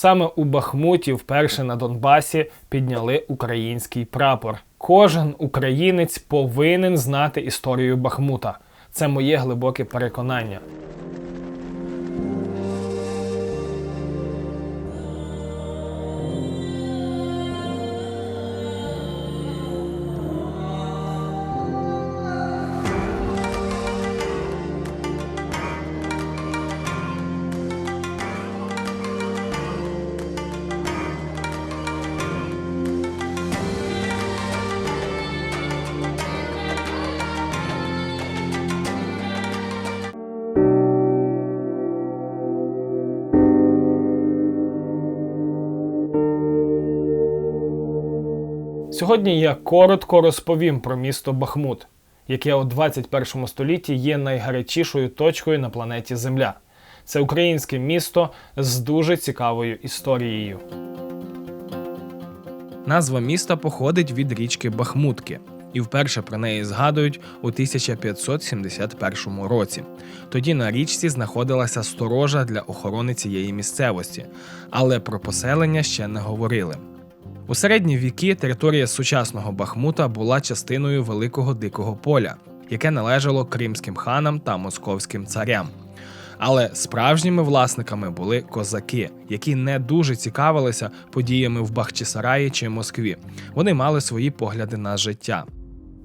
Саме у Бахмуті вперше на Донбасі підняли український прапор. Кожен українець повинен знати історію Бахмута. Це моє глибоке переконання. Сьогодні я коротко розповім про місто Бахмут, яке у 21 столітті є найгарячішою точкою на планеті Земля. Це українське місто з дуже цікавою історією. Назва міста походить від річки Бахмутки, і вперше про неї згадують у 1571 році. Тоді на річці знаходилася сторожа для охорони цієї місцевості, але про поселення ще не говорили. У середні віки територія сучасного Бахмута була частиною великого дикого поля, яке належало кримським ханам та московським царям. Але справжніми власниками були козаки, які не дуже цікавилися подіями в Бахчисараї чи Москві. Вони мали свої погляди на життя.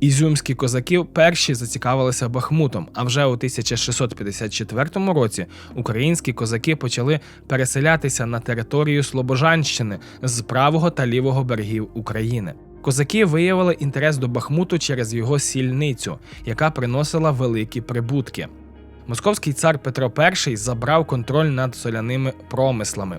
Ізюмські козаки перші зацікавилися Бахмутом, а вже у 1654 році українські козаки почали переселятися на територію Слобожанщини з правого та лівого берегів України. Козаки виявили інтерес до Бахмуту через його сільницю, яка приносила великі прибутки. Московський цар Петро І забрав контроль над соляними промислами,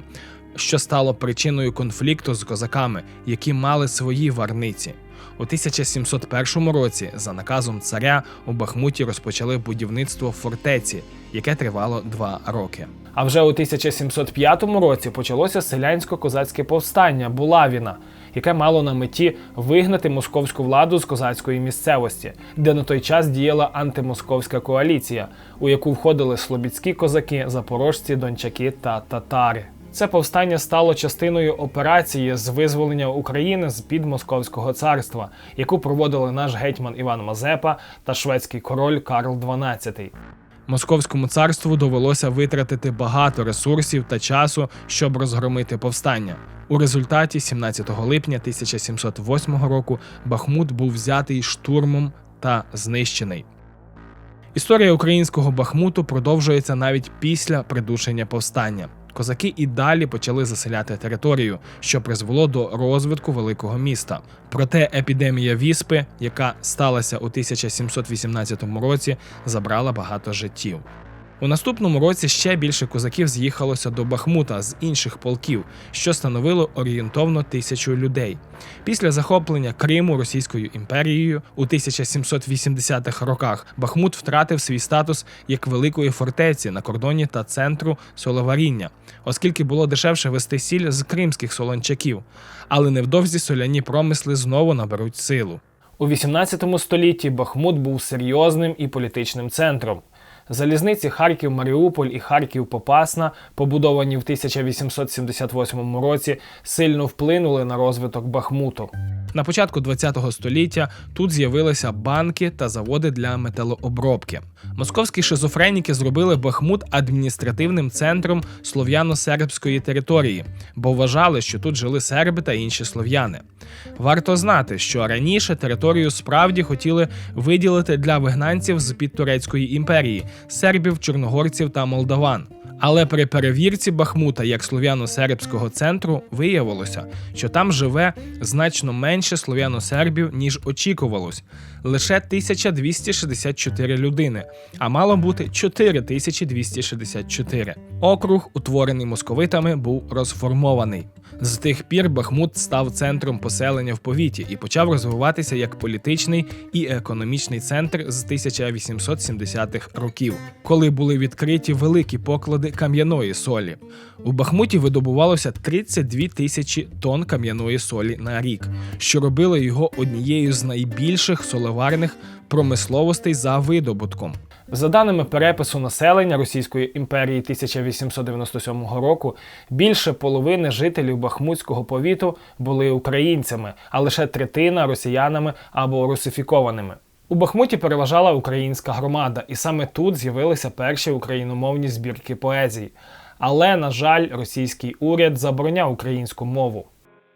що стало причиною конфлікту з козаками, які мали свої варниці. У 1701 році, за наказом царя, у Бахмуті розпочали будівництво фортеці, яке тривало два роки. А вже у 1705 році почалося селянсько-козацьке повстання Булавіна, яке мало на меті вигнати московську владу з козацької місцевості, де на той час діяла антимосковська коаліція, у яку входили слобідські козаки, запорожці, дончаки та татари. Це повстання стало частиною операції з визволення України з під Московського царства, яку проводили наш гетьман Іван Мазепа та шведський король Карл XII. Московському царству довелося витратити багато ресурсів та часу, щоб розгромити повстання. У результаті, 17 липня 1708 року, Бахмут був взятий штурмом та знищений. Історія українського Бахмуту продовжується навіть після придушення повстання. Козаки і далі почали заселяти територію, що призвело до розвитку великого міста. Проте епідемія віспи, яка сталася у 1718 році, забрала багато життів. У наступному році ще більше козаків з'їхалося до Бахмута з інших полків, що становило орієнтовно тисячу людей. Після захоплення Криму Російською імперією у 1780-х роках Бахмут втратив свій статус як великої фортеці на кордоні та центру соловаріння, оскільки було дешевше вести сіль з кримських солончаків. Але невдовзі соляні промисли знову наберуть силу. У 18 столітті Бахмут був серйозним і політичним центром. Залізниці Харків, Маріуполь і Харків Попасна, побудовані в 1878 році, сильно вплинули на розвиток Бахмуту. На початку ХХ століття тут з'явилися банки та заводи для металообробки. Московські шизофреніки зробили Бахмут адміністративним центром слов'яно-сербської території, бо вважали, що тут жили серби та інші слов'яни. Варто знати, що раніше територію справді хотіли виділити для вигнанців з під турецької імперії сербів, чорногорців та молдаван. Але при перевірці Бахмута як слов'яно-сербського центру виявилося, що там живе значно менше слов'яно-сербів, ніж очікувалось лише 1264 людини, а мало бути 4264. Округ, утворений московитами, був розформований. З тих пір Бахмут став центром поселення в повіті і почав розвиватися як політичний і економічний центр з 1870-х років, коли були відкриті великі поклади кам'яної солі. У Бахмуті видобувалося 32 тисячі тонн кам'яної солі на рік, що робило його однією з найбільших солеварних промисловостей за видобутком. За даними перепису населення Російської імперії 1897 року, більше половини жителів Бахмутського повіту були українцями, а лише третина росіянами або русифікованими. У Бахмуті переважала українська громада, і саме тут з'явилися перші україномовні збірки поезії. Але, на жаль, російський уряд забороняв українську мову.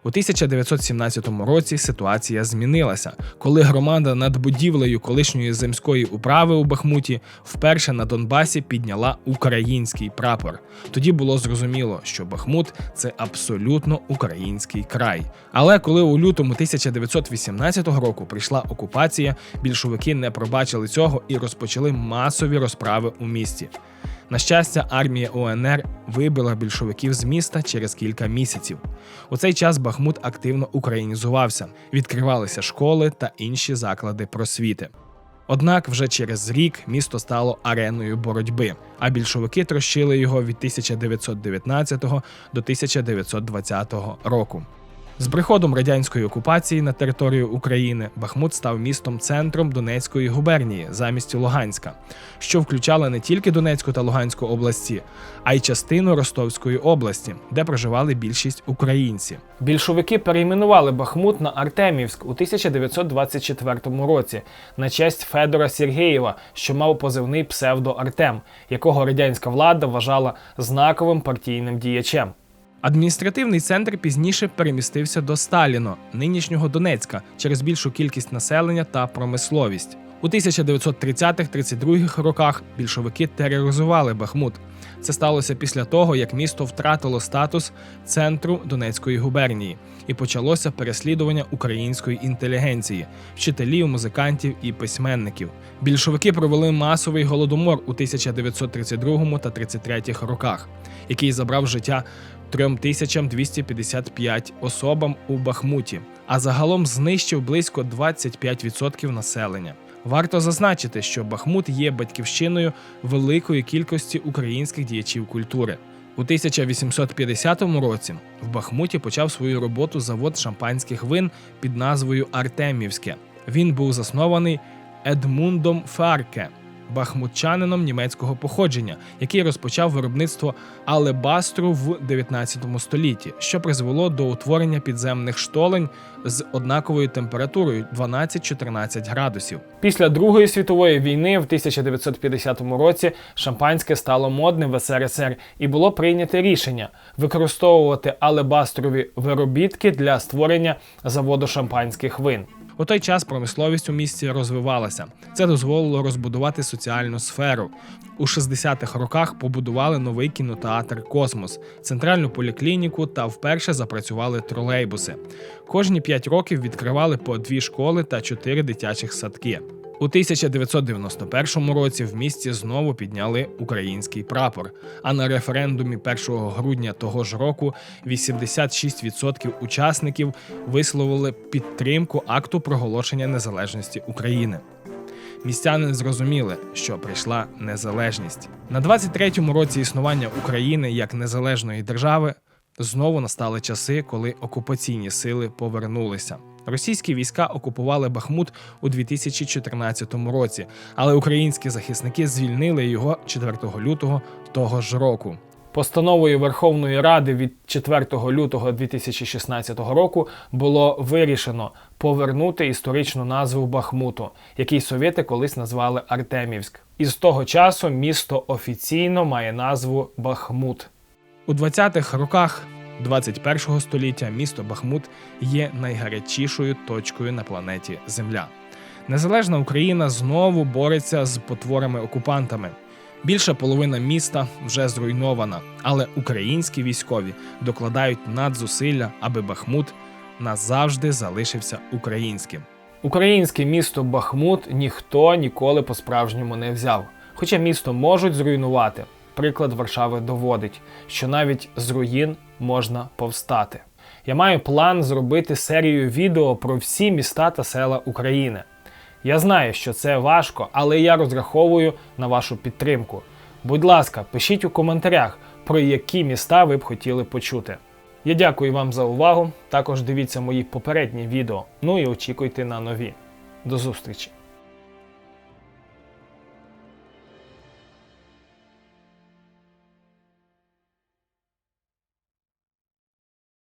У 1917 році ситуація змінилася, коли громада над будівлею колишньої земської управи у Бахмуті вперше на Донбасі підняла український прапор. Тоді було зрозуміло, що Бахмут це абсолютно український край. Але коли у лютому 1918 року прийшла окупація, більшовики не пробачили цього і розпочали масові розправи у місті. На щастя, армія УНР вибила більшовиків з міста через кілька місяців. У цей час Бахмут активно українізувався, відкривалися школи та інші заклади просвіти. Однак вже через рік місто стало ареною боротьби, а більшовики трощили його від 1919 до 1920 року. З приходом радянської окупації на територію України Бахмут став містом центром Донецької губернії замість Луганська, що включала не тільки Донецьку та Луганську області, а й частину Ростовської області, де проживали більшість українців. Більшовики перейменували Бахмут на Артемівськ у 1924 році на честь Федора Сергєєва, що мав позивний псевдо Артем, якого радянська влада вважала знаковим партійним діячем. Адміністративний центр пізніше перемістився до Сталіно, нинішнього Донецька, через більшу кількість населення та промисловість. У 1930-32 роках більшовики тероризували Бахмут. Це сталося після того, як місто втратило статус центру Донецької губернії, і почалося переслідування української інтелігенції, вчителів, музикантів і письменників. Більшовики провели масовий голодомор у 1932 та 33 роках, який забрав життя 3255 особам у Бахмуті, а загалом знищив близько 25% населення. Варто зазначити, що Бахмут є батьківщиною великої кількості українських діячів культури. У 1850 році в Бахмуті почав свою роботу завод шампанських вин під назвою Артемівське. Він був заснований Едмундом Фарке, бахмутчанином німецького походження, який розпочав виробництво алебастру в 19 столітті, що призвело до утворення підземних штолень з однаковою температурою 12-14 градусів. Після Другої світової війни в 1950 році шампанське стало модним в СРСР і було прийнято рішення використовувати алебастрові виробітки для створення заводу шампанських вин. У той час промисловість у місті розвивалася. Це дозволило розбудувати соціальну сферу. У 60-х роках побудували новий кінотеатр Космос, центральну поліклініку та вперше запрацювали тролейбуси. Кожні 5 років відкривали по дві школи та чотири дитячих садки. У 1991 році в місті знову підняли український прапор. А на референдумі 1 грудня того ж року 86% учасників висловили підтримку акту проголошення незалежності України. Містяни зрозуміли, що прийшла незалежність на 23-му році існування України як незалежної держави. Знову настали часи, коли окупаційні сили повернулися. Російські війська окупували Бахмут у 2014 році, але українські захисники звільнили його 4 лютого того ж року. Постановою Верховної Ради від 4 лютого 2016 року було вирішено повернути історичну назву Бахмуту, який совєти колись назвали Артемівськ. І з того часу місто офіційно має назву Бахмут. У 20-х роках 21-го століття місто Бахмут є найгарячішою точкою на планеті Земля. Незалежна Україна знову бореться з потворами-окупантами. Більша половина міста вже зруйнована, але українські військові докладають надзусилля, аби Бахмут назавжди залишився українським. Українське місто Бахмут ніхто ніколи по-справжньому не взяв. Хоча місто можуть зруйнувати. Приклад Варшави доводить, що навіть з руїн можна повстати. Я маю план зробити серію відео про всі міста та села України. Я знаю, що це важко, але я розраховую на вашу підтримку. Будь ласка, пишіть у коментарях, про які міста ви б хотіли почути. Я дякую вам за увагу. Також дивіться мої попередні відео. Ну і очікуйте на нові. До зустрічі!